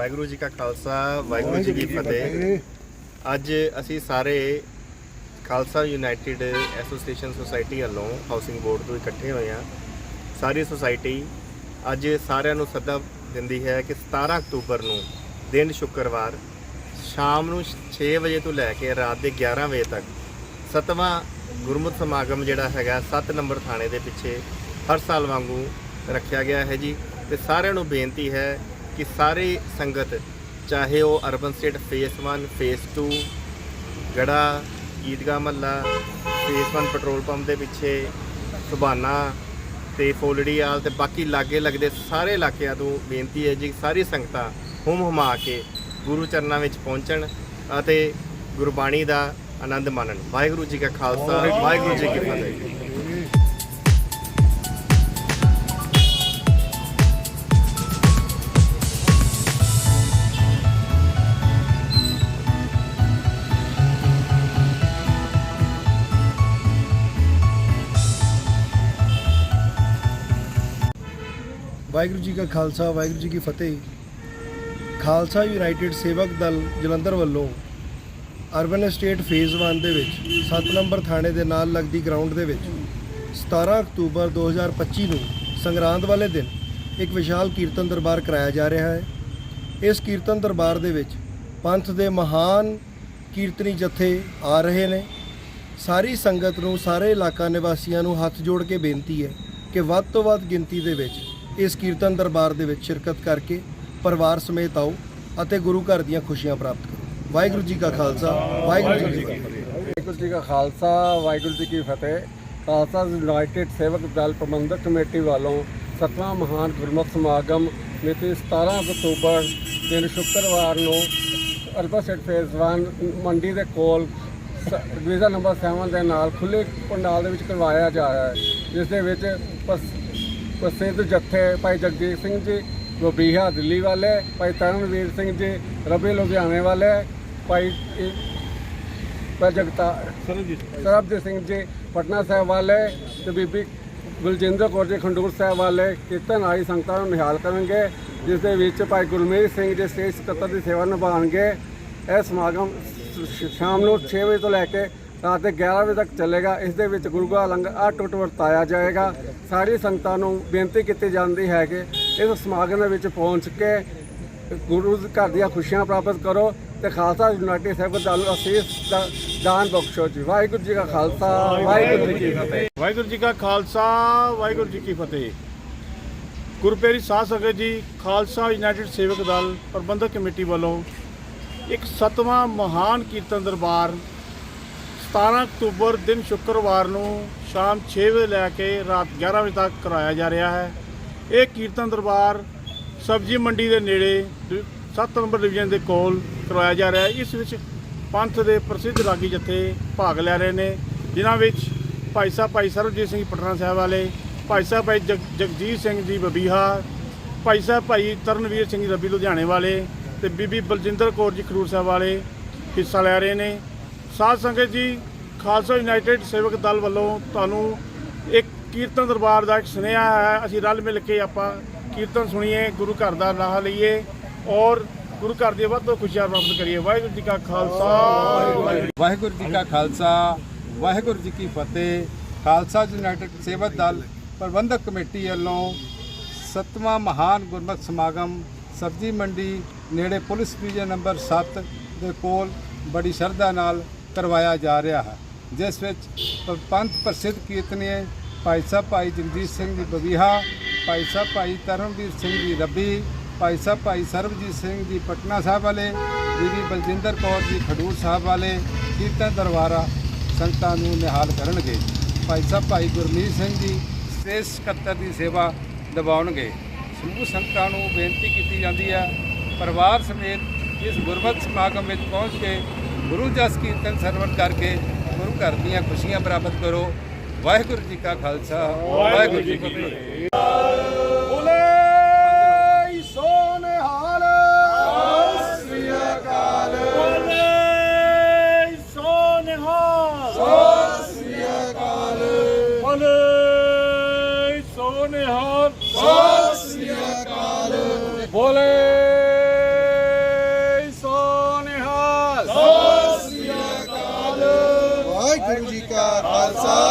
ਵਾਹਿਗੁਰੂ ਜੀ ਕਾ ਖਾਲਸਾ ਵਾਹਿਗੁਰੂ ਜੀ ਕੀ ਫਤਿਹ। ਅੱਜ ਅਸੀਂ ਸਾਰੇ ਖਾਲਸਾ ਯੂਨਾਈਟਿਡ ਐਸੋਸੀਏਸ਼ਨ ਸੁਸਾਇਟੀ ਵੱਲੋਂ ਹਾਊਸਿੰਗ ਬੋਰਡ ਤੋਂ ਇਕੱਠੇ ਹੋਏ ਹਾਂ। ਸਾਰੀ ਸੁਸਾਇਟੀ ਅੱਜ ਸਾਰਿਆਂ ਨੂੰ ਸੱਦਾ ਦਿੰਦੀ ਹੈ ਕਿ 17 ਅਕਤੂਬਰ ਨੂੰ ਦਿਨ ਸ਼ੁੱਕਰਵਾਰ ਸ਼ਾਮ ਨੂੰ 6 ਵਜੇ ਤੋਂ ਲੈ ਕੇ ਰਾਤ ਦੇ 11 ਵਜੇ ਤੱਕ ਸਤਵਾਂ ਗੁਰਮਤਿ ਸਮਾਗਮ ਜਿਹੜਾ ਹੈਗਾ 7 ਨੰਬਰ ਥਾਣੇ ਦੇ ਪਿੱਛੇ ਹਰ ਸਾਲ ਵਾਂਗੂ ਰੱਖਿਆ ਗਿਆ ਹੈ ਜੀ। ਤੇ ਸਾਰਿਆਂ ਨੂੰ ਬੇਨਤੀ ਹੈ ਕਿ ਸਾਰੇ ਸੰਗਤ, ਚਾਹੇ ਉਹ urban estate phase 1 phase 2 Garha Idgah ਮਹੱਲਾ, ਫੇਸ 1 ਪੈਟਰੋਲ ਪੰਪ ਦੇ ਪਿੱਛੇ, ਸੁਬਾਨਾ ਤੇ ਫੋਲੜੀਆਲ ਤੇ ਬਾਕੀ ਲਾਗੇ ਲੱਗਦੇ ਸਾਰੇ ਇਲਾਕਿਆਂ ਤੋਂ ਬੇਨਤੀ ਹੈ ਜੀ, ਸਾਰੀ ਸੰਗਤਾਂ ਹੁਮ ਹੁਮਾ ਕੇ ਗੁਰੂ ਚਰਨਾਂ ਵਿੱਚ ਪਹੁੰਚਣ ਅਤੇ ਗੁਰਬਾਣੀ ਦਾ ਆਨੰਦ ਮਾਣਨ। ਵਾਹਿਗੁਰੂ ਜੀ ਕਾ ਖਾਲਸਾ, ਵਾਹਿਗੁਰੂ ਜੀ ਕੀ ਫਤਿਹ। ਵਾਹਿਗੁਰੂ ਜੀ ਕਾ ਖਾਲਸਾ, ਵਾਹਿਗੁਰੂ ਜੀ ਕੀ ਫਤਿਹ। ਖਾਲਸਾ ਯੂਨਾਈਟਿਡ ਸੇਵਕ ਦਲ ਜਲੰਧਰ ਵੱਲੋਂ ਅਰਬਨ ਸਟੇਟ ਫੇਜ਼ 1 ਦੇ ਵਿੱਚ 7 ਨੰਬਰ ਥਾਣੇ ਦੇ ਨਾਲ ਲੱਗਦੀ ਗਰਾਊਂਡ ਦੇ ਵਿੱਚ 17 ਅਕਤੂਬਰ 2025 ਨੂੰ ਸੰਗਰਾਂਦ ਵਾਲੇ ਦਿਨ ਇੱਕ ਵਿਸ਼ਾਲ ਕੀਰਤਨ ਦਰਬਾਰ ਕਰਾਇਆ ਜਾ ਰਿਹਾ ਹੈ। ਇਸ ਕੀਰਤਨ ਦਰਬਾਰ ਦੇ ਵਿੱਚ ਪੰਥ ਦੇ ਮਹਾਨ ਕੀਰਤਨੀ ਜਥੇ ਆ ਰਹੇ ਨੇ। ਸਾਰੀ ਸੰਗਤ ਨੂੰ, ਸਾਰੇ ਇਲਾਕਾ ਨਿਵਾਸੀਆਂ ਨੂੰ ਹੱਥ ਜੋੜ ਕੇ ਬੇਨਤੀ ਹੈ ਕਿ ਵੱਧ ਤੋਂ ਵੱਧ ਗਿਣਤੀ ਦੇ ਵਿੱਚ ਇਸ ਕੀਰਤਨ ਦਰਬਾਰ ਦੇ ਵਿੱਚ ਸ਼ਿਰਕਤ ਕਰਕੇ ਪਰਿਵਾਰ ਸਮੇਤ ਆਓ ਅਤੇ ਗੁਰੂ ਘਰ ਦੀਆਂ ਖੁਸ਼ੀਆਂ ਪ੍ਰਾਪਤ ਕਰੋ। ਵਾਹਿਗੁਰੂ ਜੀ ਕਾ ਖਾਲਸਾ, ਵਾਹਿਗੁਰੂ ਜੀ ਕੀ ਫਤਿਹ। ਵਾਹਿਗੁਰੂ ਜੀ ਕਾ ਖਾਲਸਾ, ਵਾਹਿਗੁਰੂ ਜੀ ਕੀ ਫਤਿਹ। ਖਾਲਸਾ ਯੂਨਾਈਟਿਡ ਸੇਵਕ ਦਲ ਪ੍ਰਬੰਧਕ ਕਮੇਟੀ ਵੱਲੋਂ ਸਤਵਾਂ ਮਹਾਨ ਗੁਰਮਤਿ ਸਮਾਗਮ ਮਿਤੀ 17 ਅਕਤੂਬਰ, ਦਿਨ ਸ਼ੁੱਕਰਵਾਰ ਨੂੰ ਅਰਬਨ ਸਟੇਟ ਫੇਜ਼ 1 ਮੰਡੀ ਦੇ ਕੋਲ ਸ- ਡਿਵੀਜ਼ਨ ਨੰਬਰ 7 ਦੇ ਨਾਲ ਖੁੱਲੇ ਪੰਡਾਲ ਦੇ ਵਿੱਚ ਕਰਵਾਇਆ ਜਾ ਰਿਹਾ ਹੈ। ਜਿਸ ਦੇ ਵਿੱਚ ਪ੍ਰਸਿੱਧ ਜੱਥੇ ਭਾਈ ਜਗਜੀਤ ਸਿੰਘ ਜੀ ਗੋਬੀਹਾ ਦਿੱਲੀ ਵਾਲੇ ਭਾਈ ਤਰਨਵੀਰ ਸਿੰਘ ਜੀ ਰਬੀ ਲੁਧਿਆਣੇ ਵਾਲੇ ਭਾਈ ਭਾਈ ਜਗਤਾ ਸਰਬਜੀਤ ਸਿੰਘ। ਜੀ ਪਟਨਾ ਸਾਹਿਬ ਵਾਲੇ ਤੇ ਬੀਬੀ ਗੁਲਜਿੰਦਰ ਕੌਰ ਜੀ ਖੰਡੂਰ ਸਾਹਿਬ ਵਾਲੇ ਕੀਰਤਨ ਆਈ ਸੰਗਤਾਂ ਨੂੰ ਨਿਹਾਲ ਕਰਨਗੇ ਜਿਸ ਦੇ ਵਿੱਚ ਭਾਈ ਗੁਰਮੀਤ ਸਿੰਘ ਜੀ ਸਟੇਜ ਸਕੱਤਰ ਦੀ ਸੇਵਾ ਨਿਭਾਉਣਗੇ। ਇਹ ਸਮਾਗਮ ਸ਼ਾਮ ਨੂੰ 6 ਵਜੇ ਤੋਂ ਲੈ ਕੇ ਰਾਤ ਦੇ 11 ਵਜੇ ਤੱਕ ਚੱਲੇਗਾ। ਇਸ ਦੇ ਵਿੱਚ ਗੁਰੂ ਕਾ ਲੰਗਰ ਅਟੁੱਟ ਵਰਤਾਇਆ ਜਾਏਗਾ। ਸਾਰੀ ਸੰਗਤਾਂ ਨੂੰ ਬੇਨਤੀ ਕੀਤੀ ਜਾਂਦੀ ਹੈ ਕਿ ਇਸ ਸਮਾਗਮ ਦੇ ਵਿੱਚ ਪਹੁੰਚ ਕੇ ਗੁਰੂ ਘਰ ਦੀਆਂ ਖੁਸ਼ੀਆਂ ਪ੍ਰਾਪਤ ਕਰੋ ਤੇ ਖਾਲਸਾ ਯੂਨਾਈਟਿਡ ਸੇਵਕ ਦਲ ਅਸੀਸ ਦਾ ਦਾਨ ਬਖਸ਼ੋ ਜੀ। ਵਾਹਿਗੁਰੂ ਜੀ ਕਾ ਖਾਲਸਾ, ਵਾਹਿਗੁਰੂ ਜੀ ਕੀ ਫਤਿਹ। ਵਾਹਿਗੁਰੂ ਜੀ ਕਾ ਖਾਲਸਾ, ਵਾਹਿਗੁਰੂ ਜੀ ਕੀ ਫਤਿਹ। ਗੁਰਪੇਰੀ ਸਾਧ ਸੰਗਤ ਜੀ, ਖਾਲਸਾ ਯੂਨਾਈਟਿਡ ਸੇਵਕ ਦਲ ਪ੍ਰਬੰਧਕ ਕਮੇਟੀ ਵੱਲੋਂ ਇੱਕ ਸਤਵਾਂ ਮਹਾਨ ਕੀਰਤਨ ਦਰਬਾਰ 17 ਅਕਤੂਬਰ ਦਿਨ ਸ਼ੁੱਕਰਵਾਰ ਨੂੰ ਸ਼ਾਮ 6 ਵਜੇ ਲੈ ਕੇ ਰਾਤ 11 ਵਜੇ ਤੱਕ ਕਰਾਇਆ ਜਾ ਰਿਹਾ ਹੈ। ਇਹ ਕੀਰਤਨ ਦਰਬਾਰ ਸਬਜ਼ੀ ਮੰਡੀ ਦੇ ਨੇੜੇ 7 ਨੰਬਰ ਡਿਵੀਜ਼ਨ ਦੇ ਕੋਲ ਕਰਵਾਇਆ ਜਾ ਰਿਹਾ ਹੈ। ਇਸ ਵਿੱਚ ਪੰਥ ਦੇ ਪ੍ਰਸਿੱਧ ਰਾਗੀ ਜਥੇ ਭਾਗ ਲੈ ਰਹੇ ਨੇ, ਜਿਨ੍ਹਾਂ ਵਿੱਚ ਭਾਈ ਸਾਹਿਬ ਭਾਈ ਸਰਬਜੀਤ ਸਿੰਘ ਪਟਨਾ ਸਾਹਿਬ ਵਾਲੇ, ਭਾਈ ਸਾਹਿਬ ਭਾਈ ਜਗ- ਜਗਜੀਤ ਸਿੰਘ ਜੀ ਬਬੀਹਾ, ਭਾਈ ਸਾਹਿਬ ਭਾਈ ਤਰਨਵੀਰ ਸਿੰਘ ਜੀ ਰੱਬੀ ਲੁਧਿਆਣੇ ਵਾਲੇ ਤੇ ਬੀਬੀ ਬਲਜਿੰਦਰ ਕੌਰ ਜੀ ਖਰੂਰ ਸਾਹਿਬ ਵਾਲੇ ਹਿੱਸਾ ਲੈ ਰਹੇ ਨੇ। ਸਾਧ ਸੰਗਤ ਜੀ, ਖਾਲਸਾ ਯੂਨਾਈਟਿਡ ਸੇਵਕ ਦਲ ਵੱਲੋਂ ਤੁਹਾਨੂੰ ਇੱਕ ਕੀਰਤਨ ਦਰਬਾਰ ਦਾ ਇੱਕ ਸੁਨੇਹਾ ਹੈ। ਅਸੀਂ ਰਲ ਮਿਲ ਕੇ ਆਪਾਂ ਕੀਰਤਨ ਸੁਣੀਏ, ਗੁਰੂ ਘਰ ਦਾ ਰਾਹ ਲਈਏ ਔਰ ਗੁਰੂ ਘਰ ਦੀ ਵੱਧ ਤੋਂ ਖੁਸ਼ੀਆਂ ਪ੍ਰਾਪਤ ਕਰੀਏ। ਵਾਹਿਗੁਰੂ ਜੀ ਕਾ ਖਾਲਸਾ। ਵਾਹਿਗੁਰੂ ਵਾਹਿਗੁਰੂ ਜੀ ਕਾ ਖਾਲਸਾ, ਵਾਹਿਗੁਰੂ ਜੀ ਕੀ ਫਤਿਹ। ਖਾਲਸਾ ਯੂਨਾਈਟਿਡ ਸੇਵਕ ਦਲ ਪ੍ਰਬੰਧਕ ਕਮੇਟੀ ਵੱਲੋਂ ਸਤਵਾਂ ਮਹਾਨ ਗੁਰਮਤਿ ਸਮਾਗਮ ਸਬਜ਼ੀ ਮੰਡੀ ਨੇੜੇ ਪੁਲਿਸ ਡਿਵੀਜ਼ਨ ਨੰਬਰ 7 ਦੇ ਕੋਲ ਬੜੀ ਸ਼ਰਧਾ ਨਾਲ ਕਰਵਾਇਆ ਜਾ ਰਿਹਾ ਹੈ, ਜਿਸ ਵਿੱਚ ਪੰਥ ਪ੍ਰਸਿੱਧ ਕੀਰਤਨੀਏ ਭਾਈ ਸਾਹਿਬ ਭਾਈ ਜਗਜੀਤ ਸਿੰਘ ਜੀ ਬਵੀਹਾ, ਭਾਈ ਸਾਹਿਬ ਭਾਈ ਤਰਨਵੀਰ ਸਿੰਘ ਜੀ ਰੱਬੀ, ਭਾਈ ਸਾਹਿਬ ਭਾਈ ਸਰਬਜੀਤ ਸਿੰਘ ਜੀ ਪਟਨਾ ਸਾਹਿਬ ਵਾਲੇ, ਬੀਬੀ ਬਲਜਿੰਦਰ ਕੌਰ ਜੀ ਖਡੂਰ ਸਾਹਿਬ ਵਾਲੇ ਕੀਰਤਨ ਦਰਬਾਰਾ ਸੰਗਤਾਂ ਨੂੰ ਨਿਹਾਲ ਕਰਨਗੇ। ਭਾਈ ਸਾਹਿਬ ਭਾਈ ਗੁਰਮੀਤ ਸਿੰਘ ਜੀ ਸਟੇਜ ਸਕੱਤਰ ਦੀ ਸੇਵਾ ਦਿਵਾਉਣਗੇ ਸਮੂਹ ਸੰਗਤਾਂ ਨੂੰ ਬੇਨਤੀ ਕੀਤੀ ਜਾਂਦੀ ਹੈ, ਪਰਿਵਾਰ ਸਮੇਤ ਇਸ ਗੁਰਮਤਿ ਸਮਾਗਮ ਵਿੱਚ ਪਹੁੰਚ ਕੇ ਗੁਰੂ ਜਸ ਕੀਰਤਨ ਸਰਵਣ ਕਰਕੇ ਗੁਰੂ ਘਰ ਦੀਆਂ ਖੁਸ਼ੀਆਂ ਪ੍ਰਾਪਤ ਕਰੋ। ਵਾਹਿਗੁਰੂ ਜੀ ਕਾ ਖਾਲਸਾ ਵਾਹਿਗੁਰੂ ਜੀ ਕੀ ਫਤਿਹ। ਬੋਲੇ ਸੋਨੇਹਾਲ। ਸ੍ਰੀ ਅਕਾਲ। ਬੋਲੇ ਵਾਹਿਗੁਰੂ ਜੀ ਕਾ ਖਾਲਸਾ